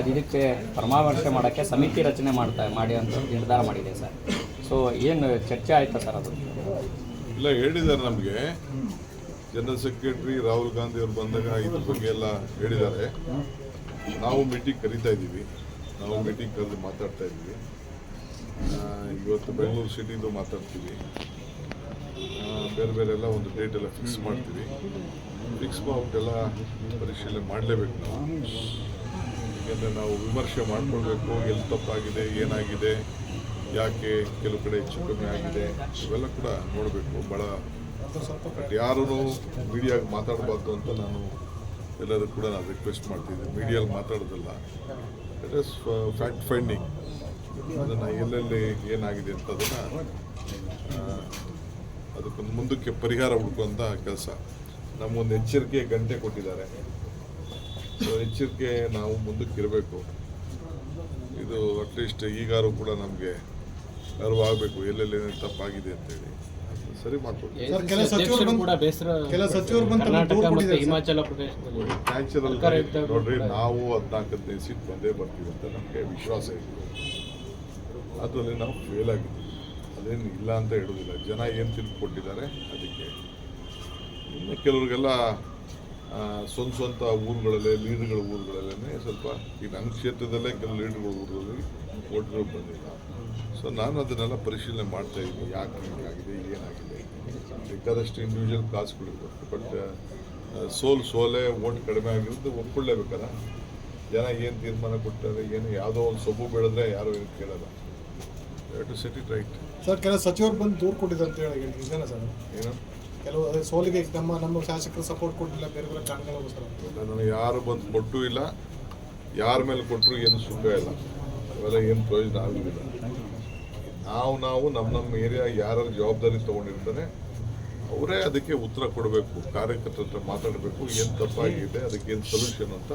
ಅದು ಇದಕ್ಕೆ ಮಾಡೋಕ್ಕೆ ಸಮಿತಿ ರಚನೆ ಮಾಡ್ತಾ ಮಾಡಿ ಅಂತ ನಿರ್ಧಾರ ಮಾಡಿದೆ ಸರ್. ಸೊ ಏನು ಚರ್ಚೆ ಆಯಿತಾ ಸರ್ ಅದು? ಇಲ್ಲ, ಹೇಳಿದ್ದಾರೆ ನಮಗೆ. ಜನರಲ್ ಸೆಕ್ರೆಟರಿ ರಾಹುಲ್ ಗಾಂಧಿ ಅವರು ಬಂದಾಗ ಇದ್ರ ಬಗ್ಗೆ ಎಲ್ಲ ಹೇಳಿದ್ದಾರೆ. ನಾವು ಮೀಟಿಂಗ್ ಕರಿತಾ ಇದ್ದೀವಿ. ನಾವು ಮೀಟಿಂಗ್ ಕರೆದು ಮಾತಾಡ್ತಾ ಇದ್ದೀವಿ. ಇವತ್ತು ಬೆಂಗಳೂರು ಸಿಟಿದು ಮಾತಾಡ್ತೀವಿ. ಬೇರೆ ಬೇರೆ ಎಲ್ಲ ಒಂದು ಡೇಟ್ ಎಲ್ಲ ಫಿಕ್ಸ್ ಮಾಡ್ತೀವಿ. ಫಿಕ್ಸ್ ಮಾಡ್ಬಿಟ್ಟೆಲ್ಲ ಪರಿಶೀಲನೆ ಮಾಡಲೇಬೇಕು ನಾವು. ಯಾಕೆಂದರೆ ನಾವು ವಿಮರ್ಶೆ ಮಾಡಿಕೊಳ್ಬೇಕು. ಎಲ್ಲಿ ತಪ್ಪಾಗಿದೆ, ಏನಾಗಿದೆ, ಯಾಕೆ ಕೆಲವು ಕಡೆ ಹೆಚ್ಚು ಕಮ್ಮಿ ಆಗಿದೆ, ಇವೆಲ್ಲ ಕೂಡ ನೋಡಬೇಕು. ಭಾಳ ಯಾರೂ ಮೀಡಿಯಾಗೆ ಮಾತಾಡಬಾರ್ದು ಅಂತ ನಾನು ಎಲ್ಲರೂ ಕೂಡ ನಾನು ರಿಕ್ವೆಸ್ಟ್ ಮಾಡ್ತಿದ್ದೆ ಮೀಡಿಯಲ್ಲಿ ಮಾತಾಡೋದಲ್ಲ. ಇಟ್ ಇಸ್ ಫ್ಯಾಕ್ಟ್ ಫೈಂಡಿಂಗ್ ಅದನ್ನು ಎಲ್ಲೆಲ್ಲಿ ಏನಾಗಿದೆ ಅಂತ ಅದನ್ನು ಅದಕ್ಕೊಂದು ಮುಂದಕ್ಕೆ ಪರಿಹಾರ ಹುಡುಕುವಂಥ ಕೆಲಸ. ನಮಗೊಂದು ಎಚ್ಚರಿಕೆ ಗಂಟೆ ಕೊಟ್ಟಿದ್ದಾರೆ. ಸೊ ಎಚ್ಚರಿಕೆ ನಾವು ಮುಂದಕ್ಕೆ ಇರಬೇಕು. ಇದು ಅಟ್ಲೀಸ್ಟ್ ಈಗಾರು ಕೂಡ ನಮಗೆ ಅರಿವಾಗಬೇಕು ಎಲ್ಲೆಲ್ಲಿ ಏನೇನು ತಪ್ಪಾಗಿದೆ ಅಂತೇಳಿ. ಹೇಳಿ ಸರಿ ಮಾಡ್ಕೊಡ್ತೀವಿ. ಹಿಮಾಚಲ ನೋಡ್ರಿ ನಾವು ಹದಿನಾಲ್ಕು ಹದಿನೈದು ಸೀಟ್ ಬಂದೇ ಬರ್ತೀವಿ ಅಂತ ನಮಗೆ ವಿಶ್ವಾಸ ಇತ್ತು ಅದರಲ್ಲಿ ನಾವು ಫೇಲ್ ಆಗಿದ್ದೀವಿ. ಅದೇನು ಇಲ್ಲ ಅಂತ ಹೇಳೋದಿಲ್ಲ. ಜನ ಏನು ತಿಳ್ಕೊಟ್ಟಿದ್ದಾರೆ ಕೊಟ್ಟಿದ್ದಾರೆ ಅದಕ್ಕೆ. ಇನ್ನು ಕೆಲವ್ರಿಗೆಲ್ಲ ಸ್ವಂತ ಸ್ವಂತ ಊರುಗಳಲ್ಲೇ ಲೀಡ್ಗಳ ಊರುಗಳಲ್ಲೇ ಸ್ವಲ್ಪ ಈ ನನ್ನ ಕ್ಷೇತ್ರದಲ್ಲೇ ಕೆಲವು ಲೀಡ್ಗಳ ಊರುಗಳಲ್ಲಿ ಓಟ್ಗಳು ಬಂದಿಲ್ಲ ಸೊ ನಾನು ಅದನ್ನೆಲ್ಲ ಪರಿಶೀಲನೆ ಮಾಡ್ತಾ ಇದ್ದೀನಿ. ಯಾಕೆ ಹೀಗಾಗಿದೆ ಏನಾಗಿದೆ ಬೇಕಾದಷ್ಟು ಇಂಡಿವಿಜುವಲ್ ಕಾಸುಗಳಿರ್ಬೇಕು ಬಟ್ ಸೋಲ್ ಸೋಲೆ ಓಟ್ ಕಡಿಮೆ ಆಗಿರೋದು ಒಪ್ಕೊಳ್ಳೇಬೇಕಲ್ಲ. ಜನ ಏನು ತೀರ್ಮಾನ ಕೊಡ್ತಾರೆ ಏನು ಯಾವುದೋ ಒಂದು ಸೊಬ್ಬು ಬೆಳೆದ್ರೆ ಯಾರು ಏನು ಕೇಳಲ್ಲ. To set it right sir ಕೆಲ ಸಚಿವರು ಬಂದು ದೂರು ಕೊಟ್ಟಿದ್ದಾರೆ ಅಂತ ಹೇಳಿ ಹೇಳಿ ಸರ್? ಏನು? ಕೆಲವು ಸೋಲಿಗೆ ನಮ್ಮ ನಮ್ಮ ಶಾಸಕರು ಸಪೋರ್ಟ್ ಕೊಟ್ಟಿಲ್ಲ, ಬೇರೆ ಬೇರೆ ನನಗೆ ಯಾರು ಬಂದು ಕೊಟ್ಟರು ಇಲ್ಲ, ಯಾರ ಮೇಲೆ ಕೊಟ್ಟರು ಏನು ಸುಖ ಇಲ್ಲ. ಅವೆಲ್ಲ ಏನು ಪ್ರಯೋಜನ ಆಗೋದಿಲ್ಲ. ನಾವು ನಾವು, ನಮ್ಮ ನಮ್ಮ ಏರಿಯಾ ಯಾರು ಜವಾಬ್ದಾರಿ ತೊಗೊಂಡಿರ್ತಾರೆ ಅವರೇ ಅದಕ್ಕೆ ಉತ್ತರ ಕೊಡಬೇಕು ಕಾರ್ಯಕರ್ತರ ಹತ್ರ ಮಾತಾಡಬೇಕು ಏನು ತಪ್ಪಾಗಿದೆ ಅದಕ್ಕೆ ಏನು ಸೊಲ್ಯೂಷನ್ ಅಂತ.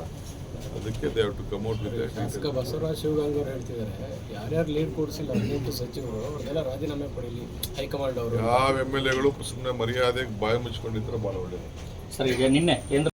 ಅದಕ್ಕೆ they have to come out with ಶಾಸಕ ಬಸವರಾಜ ಶಿವಗಂಗ್ ಅವರು ಹೇಳ್ತಿದ್ದಾರೆ ಯಾರ್ಯಾರು ಲೀಡ್ ಕೊಡಿಸಿಲ್ಲ ಹದಿನೆಂಟು ಸಚಿವರು ಅವ್ರನ್ನೆಲ್ಲ ರಾಜೀನಾಮೆ ಪಡೀಲಿ ಹೈಕಮಾಂಡ್ ಅವರು ಯಾವ ಎಂ ಎಲ್ ಎಗಳು ಸುಮ್ಮನೆ ಮರ್ಯಾದೆಗೆ ಬಾಯಿ ಮುಚ್ಕೊಂಡಿದ್ರೆ ಭಾಳ ಒಳ್ಳೆಯದು ಸರ್ ಈಗ ನಿನ್ನೆ ಕೇಂದ್ರ